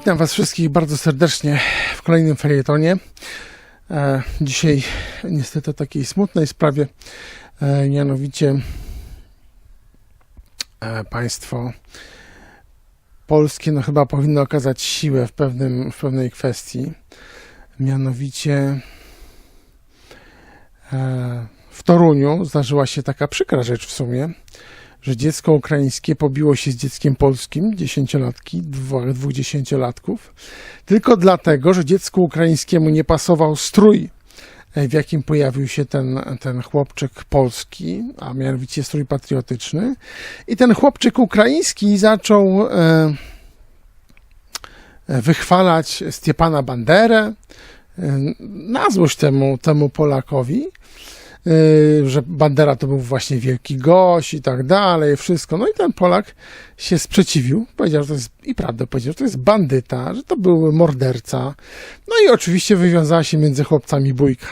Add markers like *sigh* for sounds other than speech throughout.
Witam Was wszystkich bardzo serdecznie w kolejnym felietonie. E, Dzisiaj niestety o takiej smutnej sprawie, e, mianowicie e, państwo polskie no chyba powinno okazać siłę w, pewnym, w pewnej kwestii. Mianowicie w Toruniu zdarzyła się taka przykra rzecz w sumie, że dziecko ukraińskie pobiło się z dzieckiem polskim, dziesięciolatki, dwóch dwudziesięciolatków, tylko dlatego, że dziecku ukraińskiemu nie pasował strój, e, w jakim pojawił się ten, ten chłopczyk polski, a mianowicie strój patriotyczny. I ten chłopczyk ukraiński zaczął e, e, wychwalać Stepana Banderę, e, na złość temu, temu Polakowi, że Bandera to był właśnie wielki gość i tak dalej, wszystko. No i ten Polak się sprzeciwił, powiedział, że to jest, i prawdę powiedział, że to jest bandyta, że to był morderca. No i oczywiście wywiązała się między chłopcami bójka.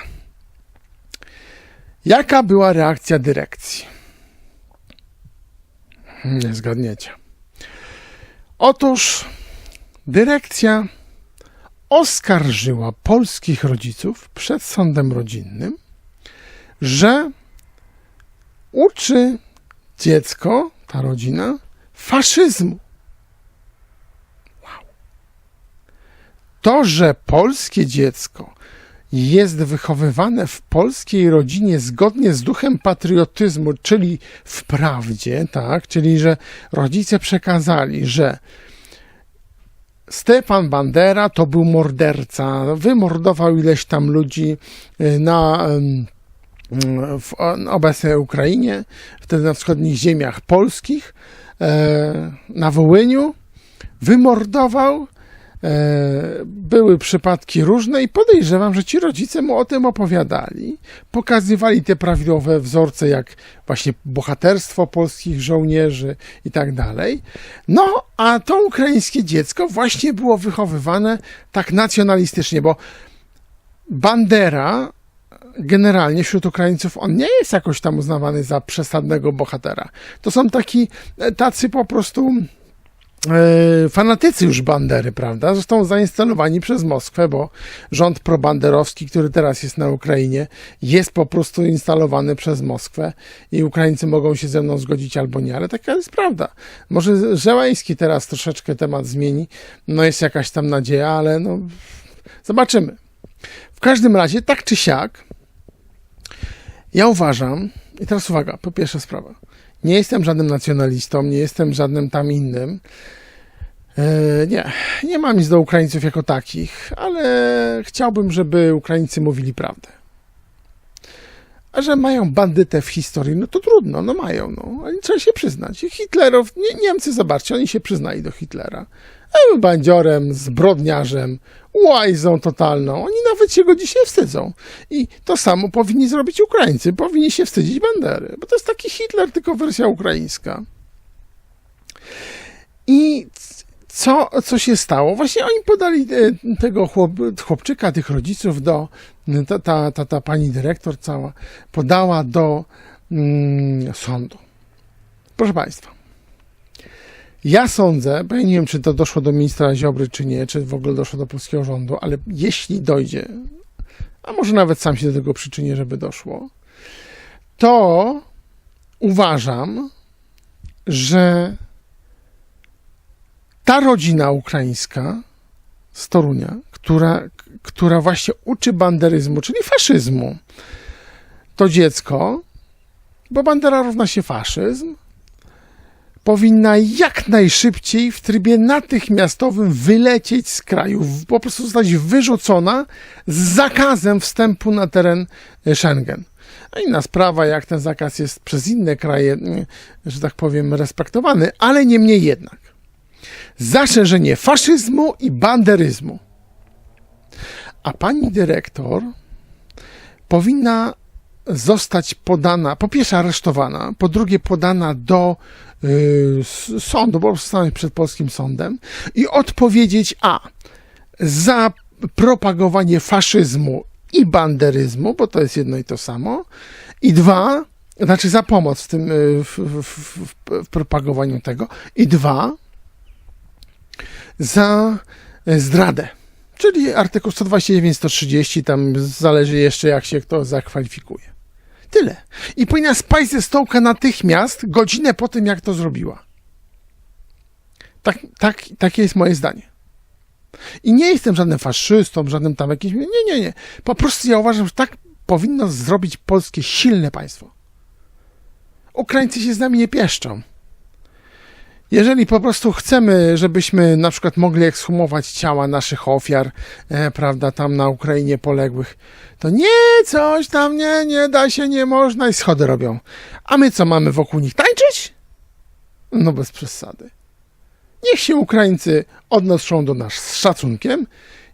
Jaka była reakcja dyrekcji? Nie zgadniecie. Otóż dyrekcja oskarżyła polskich rodziców przed sądem rodzinnym, że uczy dziecko, ta rodzina, faszyzmu. Wow. To, że polskie dziecko jest wychowywane w polskiej rodzinie zgodnie z duchem patriotyzmu, czyli w prawdzie, tak, czyli że rodzice przekazali, że Stefan Bandera to był morderca, wymordował ileś tam ludzi y, na w obecnej Ukrainie, wtedy na wschodnich ziemiach polskich, e, na Wołyniu, wymordował. E, Były przypadki różne i podejrzewam, że ci rodzice mu o tym opowiadali, pokazywali te prawidłowe wzorce, jak właśnie bohaterstwo polskich żołnierzy i tak dalej. No, a to ukraińskie dziecko właśnie było wychowywane tak nacjonalistycznie, bo Bandera generalnie wśród Ukraińców on nie jest jakoś tam uznawany za przesadnego bohatera. To są taki, e, tacy po prostu e, fanatycy już Bandery, prawda? Zresztą zainstalowani przez Moskwę, bo rząd probanderowski, który teraz jest na Ukrainie, jest po prostu instalowany przez Moskwę i Ukraińcy mogą się ze mną zgodzić albo nie, ale taka jest prawda. Może Żeleński teraz troszeczkę temat zmieni, no jest jakaś tam nadzieja, ale no zobaczymy. W każdym razie, tak czy siak, ja uważam, i teraz uwaga, po pierwsza sprawa. Nie jestem żadnym nacjonalistą, nie jestem żadnym tam innym. E, nie, nie mam nic do Ukraińców jako takich, ale chciałbym, żeby Ukraińcy mówili prawdę. A że mają bandytę w historii, no to trudno, no mają, no, ale trzeba się przyznać. Hitlerów, nie, Niemcy, zobaczcie, oni się przyznali do Hitlera. Był bandziorem, zbrodniarzem, łajzą totalną. Oni nawet się go dzisiaj wstydzą. I to samo powinni zrobić Ukraińcy. Powinni się wstydzić Bandery, bo to jest taki Hitler, tylko wersja ukraińska. I co, co się stało? Właśnie oni podali e, tego chłop, chłopczyka, tych rodziców do, ta, ta, ta, ta pani dyrektor cała podała do mm, sądu. Proszę Państwa. Ja sądzę, bo ja nie wiem, czy to doszło do ministra Ziobry, czy nie, czy w ogóle doszło do polskiego rządu, ale jeśli dojdzie, a może nawet sam się do tego przyczynię, żeby doszło, to uważam, że ta rodzina ukraińska z Torunia, która, która właśnie uczy banderyzmu, czyli faszyzmu, to dziecko, bo bandera równa się faszyzm, powinna jak najszybciej w trybie natychmiastowym wylecieć z kraju, po prostu zostać wyrzucona z zakazem wstępu na teren e, Schengen. A inna sprawa, jak ten zakaz jest przez inne kraje, mm, że tak powiem, respektowany, ale niemniej jednak. Zaszerzenie faszyzmu i banderyzmu. A pani dyrektor powinna zostać podana, po pierwsze aresztowana, po drugie podana do sądu, po prostu stanąć przed polskim sądem i odpowiedzieć a za propagowanie faszyzmu i banderyzmu, bo to jest jedno i to samo, i dwa, znaczy za pomoc w tym, y, w, w, w, propagowaniu tego, i dwa, za e, zdradę. Czyli artykuł 129-130, tam zależy jeszcze jak się kto zakwalifikuje. Tyle. I powinna spaść ze stołka natychmiast, godzinę po tym, jak to zrobiła. Tak, tak, takie jest moje zdanie. I nie jestem żadnym faszystą, żadnym tam jakimś. Nie, nie, nie. Po prostu ja uważam, że tak powinno zrobić polskie silne państwo. Ukraińcy się z nami nie pieszczą. Jeżeli po prostu chcemy, żebyśmy na przykład mogli ekshumować ciała naszych ofiar, e, prawda, tam na Ukrainie poległych, to nie, coś tam, nie, nie da się, nie można i schody robią. A my co mamy wokół nich tańczyć? No bez przesady. Niech się Ukraińcy odnoszą do nas z szacunkiem,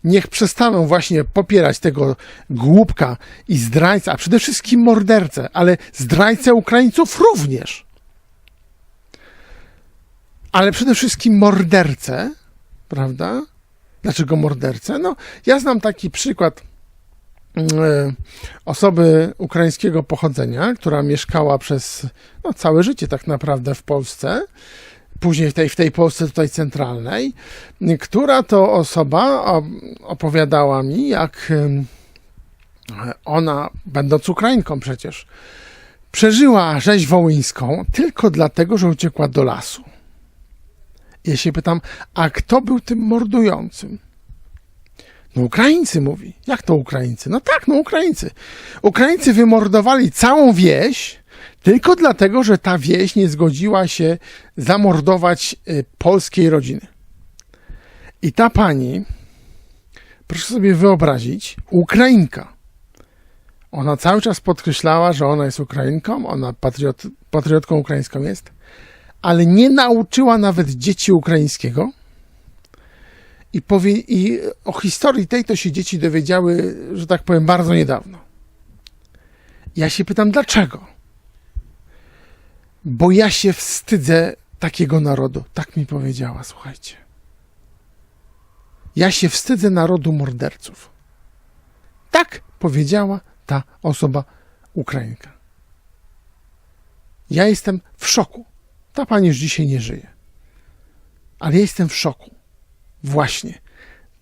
niech przestaną właśnie popierać tego głupka i zdrajcę, a przede wszystkim mordercę, ale zdrajcę Ukraińców również. Ale przede wszystkim mordercę, prawda? Dlaczego mordercę? No, ja znam taki przykład e, osoby ukraińskiego pochodzenia, która mieszkała przez no, całe życie tak naprawdę w Polsce, później w tej, w tej Polsce tutaj centralnej, która to osoba opowiadała mi, jak ona, będąc Ukrainką przecież, przeżyła rzeź wołyńską tylko dlatego, że uciekła do lasu. Ja się pytam, a kto był tym mordującym? No Ukraińcy mówi. Jak to Ukraińcy? No tak, no Ukraińcy. Ukraińcy wymordowali całą wieś tylko dlatego, że ta wieś nie zgodziła się zamordować y, polskiej rodziny. I ta pani, proszę sobie wyobrazić, Ukrainka. Ona cały czas podkreślała, że ona jest Ukrainką, ona patriot, patriotką ukraińską jest, ale nie nauczyła nawet dzieci ukraińskiego. I, powie, I o historii tej to się dzieci dowiedziały, że tak powiem, bardzo niedawno. Ja się pytam, dlaczego? Bo ja się wstydzę takiego narodu. Tak mi powiedziała, słuchajcie. Ja się wstydzę narodu morderców. Tak powiedziała ta osoba Ukrainka. Ja jestem w szoku. Ta pani już dzisiaj nie żyje. Ale ja jestem w szoku. Właśnie.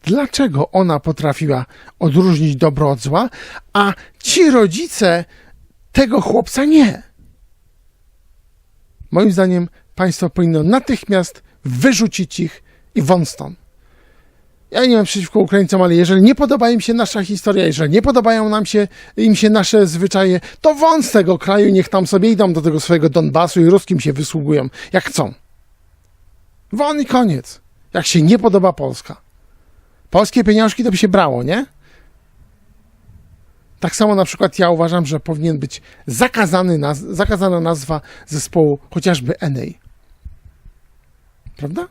Dlaczego ona potrafiła odróżnić dobro od zła, a ci rodzice tego chłopca nie? Moim zdaniem państwo powinno natychmiast wyrzucić ich i won stąd. Ja nie mam przeciwko Ukraińcom, ale jeżeli nie podoba im się nasza historia, jeżeli nie podobają nam się, im się nasze zwyczaje, to won z tego kraju, niech tam sobie idą do tego swojego Donbasu i ruskim się wysługują, jak chcą. Won i koniec. Jak się nie podoba Polska. Polskie pieniążki to by się brało, nie? Tak samo na przykład ja uważam, że powinien być zakazany naz zakazana nazwa zespołu chociażby Enej. Prawda?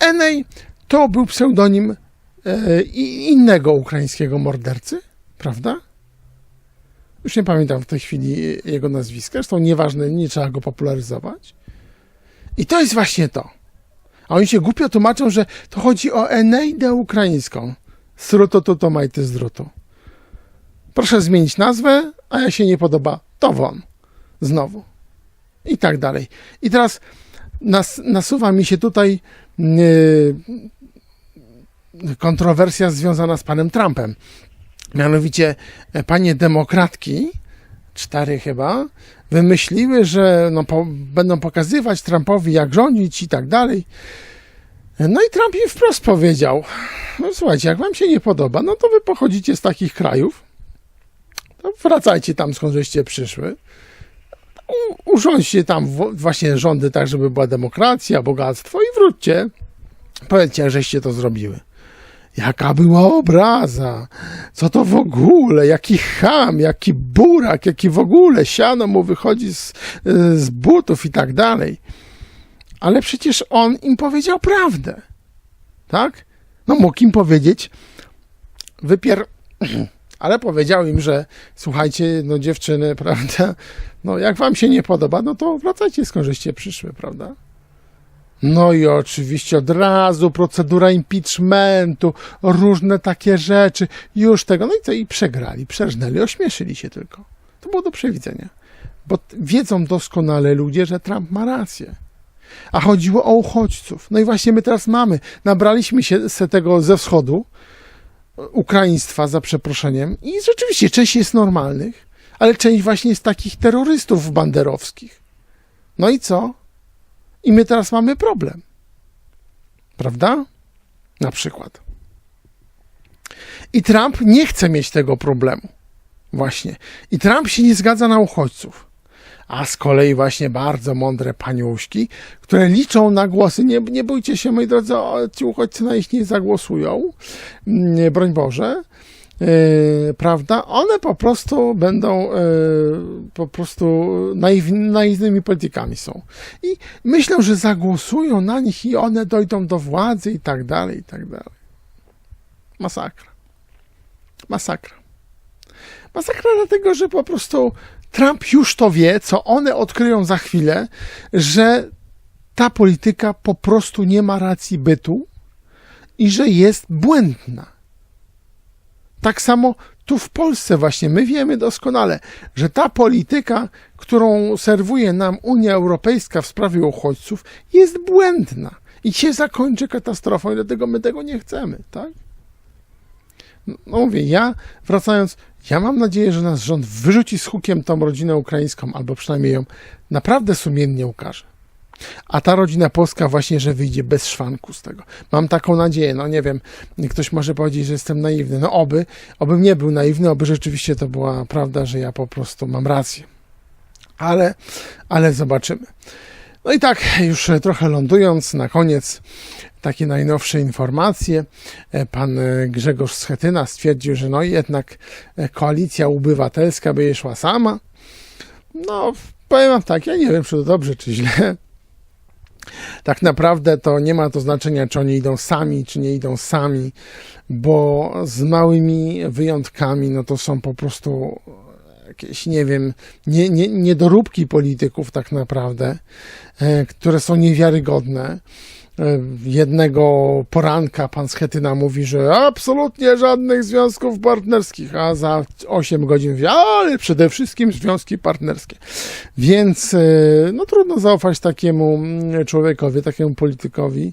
Enej to był pseudonim i- innego ukraińskiego mordercy, prawda? Już nie pamiętam w tej chwili jego nazwiska, zresztą nieważne, nie trzeba go popularyzować. I to jest właśnie to. A oni się głupio tłumaczą, że to chodzi o Eneidę ukraińską. Sruto to to majty zdrutu. Proszę zmienić nazwę, a jak się nie podoba, to won. Znowu. I tak dalej. I teraz nas, nasuwa mi się tutaj yy, kontrowersja związana z panem Trumpem. Mianowicie e, panie demokratki, cztery chyba, wymyśliły, że no, po, będą pokazywać Trumpowi, jak rządzić i tak dalej. No i Trump im wprost powiedział, no słuchajcie, jak wam się nie podoba, no to wy pochodzicie z takich krajów, to wracajcie tam, skąd żeście przyszły. U, urządźcie tam właśnie rządy tak, żeby była demokracja, bogactwo i wróćcie. Powiedzcie, żeście to zrobiły. Jaka była obraza? Co to w ogóle? Jaki cham, jaki burak, jaki w ogóle siano mu wychodzi z, z butów i tak dalej. Ale przecież on im powiedział prawdę. Tak? No mógł im powiedzieć, wypier... *clears throat* Ale powiedział im, że słuchajcie, no dziewczyny, *laughs* prawda, no jak wam się nie podoba, no to wracajcie skąd żeście przyszły, prawda? No i oczywiście od razu procedura impeachmentu, różne takie rzeczy, już tego, no i co, i przegrali, przerżnęli, ośmieszyli się tylko. To było do przewidzenia. Bo wiedzą doskonale ludzie, że Trump ma rację. A chodziło o uchodźców. No i właśnie my teraz mamy. Nabraliśmy się se tego ze wschodu, ukraiństwa za przeproszeniem i rzeczywiście część jest normalnych, ale część właśnie jest takich terrorystów banderowskich. No i co? I my teraz mamy problem. Prawda? Na przykład. I Trump nie chce mieć tego problemu. Właśnie. I Trump się nie zgadza na uchodźców. A z kolei właśnie bardzo mądre paniuszki, które liczą na głosy. Nie, nie bójcie się, moi drodzy, ci uchodźcy na nich nie zagłosują. Nie, broń Boże. Yy, prawda? One po prostu będą yy, po prostu naiw, naiwnymi politykami są. I myślę, że zagłosują na nich i one dojdą do władzy i tak dalej, i tak dalej. Masakra. Masakra. Masakra dlatego, że po prostu Trump już to wie, co one odkryją za chwilę, że ta polityka po prostu nie ma racji bytu i że jest błędna. Tak samo tu w Polsce właśnie my wiemy doskonale, że ta polityka, którą serwuje nam Unia Europejska w sprawie uchodźców, jest błędna i się zakończy katastrofą, i dlatego my tego nie chcemy, tak? No mówię, ja wracając, ja mam nadzieję, że nasz rząd wyrzuci z hukiem tą rodzinę ukraińską, albo przynajmniej ją naprawdę sumiennie ukaże. A ta rodzina polska właśnie, że wyjdzie bez szwanku z tego. Mam taką nadzieję, no nie wiem, ktoś może powiedzieć, że jestem naiwny. No oby, obym nie był naiwny, oby rzeczywiście to była prawda, że ja po prostu mam rację. Ale, ale zobaczymy. No i tak, już trochę lądując, na koniec takie najnowsze informacje. Pan Grzegorz Schetyna stwierdził, że no jednak koalicja obywatelska by szła sama. No, powiem wam tak, ja nie wiem, czy to dobrze, czy źle. Tak naprawdę to nie ma to znaczenia, czy oni idą sami, czy nie idą sami, bo z małymi wyjątkami, no to są po prostu jakieś, nie wiem, nie, nie, niedoróbki polityków tak naprawdę, które są niewiarygodne. Jednego poranka pan Schetyna mówi, że absolutnie żadnych związków partnerskich, a za 8 godzin mówi, ale przede wszystkim związki partnerskie. Więc no trudno zaufać takiemu człowiekowi, takiemu politykowi.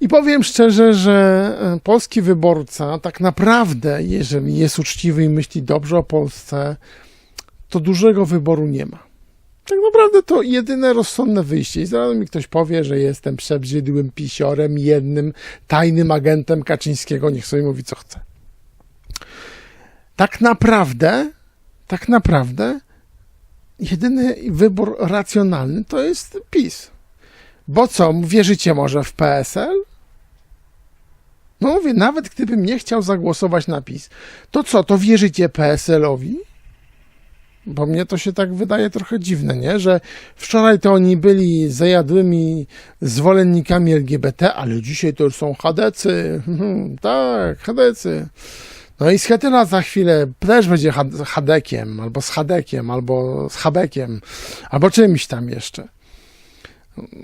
I powiem szczerze, że polski wyborca tak naprawdę, jeżeli jest uczciwy i myśli dobrze o Polsce, to dużego wyboru nie ma. Tak naprawdę to jedyne rozsądne wyjście. I zaraz mi ktoś powie, że jestem przebrzydłym pisiorem, jednym tajnym agentem Kaczyńskiego, niech sobie mówi co chce. Tak naprawdę, tak naprawdę, jedyny wybór racjonalny to jest PiS. Bo co, wierzycie może w PSL? No mówię, nawet gdybym nie chciał zagłosować na PiS, to co, to wierzycie PSL-owi? Bo mnie to się tak wydaje trochę dziwne, nie? Że wczoraj to oni byli zajadłymi zwolennikami LGBT, ale dzisiaj to już są chadecy. tak, chadecy. No i Schetyna za chwilę też będzie chadekiem, albo z chadekiem, albo z chabekiem, albo czymś tam jeszcze.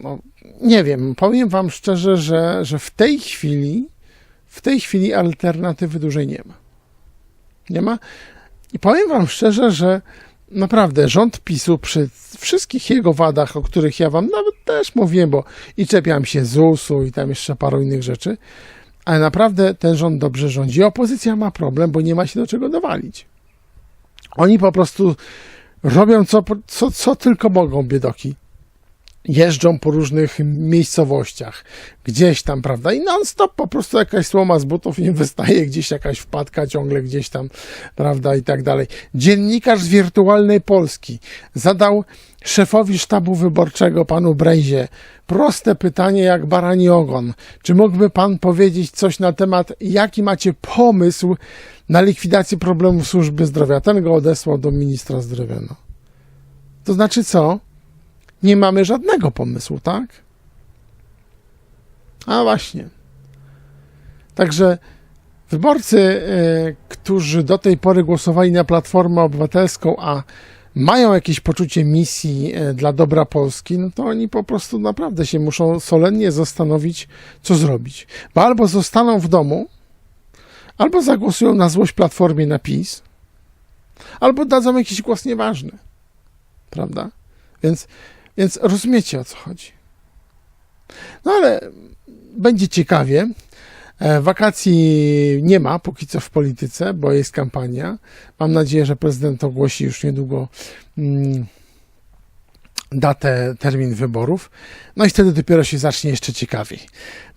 No, nie wiem, powiem wam szczerze, że, że w tej chwili, w tej chwili alternatywy dużej nie ma. Nie ma. I powiem wam szczerze, że naprawdę rząd PiSu przy wszystkich jego wadach, o których ja wam nawet też mówiłem, bo i czepiam się ZUS-u i tam jeszcze paru innych rzeczy, ale naprawdę ten rząd dobrze rządzi. Opozycja ma problem, bo nie ma się do czego dowalić. Oni po prostu robią co, co, co tylko mogą, biedoki jeżdżą po różnych miejscowościach, gdzieś tam, prawda, i non-stop po prostu jakaś słoma z butów im *laughs* wystaje, gdzieś jakaś wpadka ciągle gdzieś tam, prawda, i tak dalej. Dziennikarz z Wirtualnej Polski zadał szefowi sztabu wyborczego, panu Brejzie, proste pytanie jak barani ogon. Czy mógłby pan powiedzieć coś na temat, jaki macie pomysł na likwidację problemów służby zdrowia? Ten go odesłał do ministra zdrowia, no. To znaczy co? Nie mamy żadnego pomysłu, tak? A właśnie. Także wyborcy, e, którzy do tej pory głosowali na Platformę Obywatelską, a mają jakieś poczucie misji e, dla dobra Polski, no to oni po prostu naprawdę się muszą solennie zastanowić, co zrobić. Bo albo zostaną w domu, albo zagłosują na złość Platformie na PiS, albo dadzą jakiś głos nieważny. Prawda? Więc więc rozumiecie o co chodzi. No ale będzie ciekawie. E, Wakacji nie ma póki co w polityce, bo jest kampania. Mam nadzieję, że prezydent ogłosi już niedługo mm, datę, termin wyborów. No i wtedy dopiero się zacznie jeszcze ciekawiej.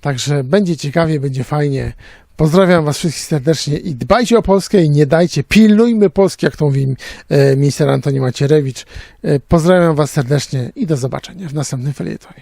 Także będzie ciekawie, będzie fajnie. Pozdrawiam Was wszystkich serdecznie i dbajcie o Polskę i nie dajcie, pilnujmy Polski, jak to mówi e, minister Antoni Macierewicz. E, pozdrawiam Was serdecznie i do zobaczenia w następnym felietonie.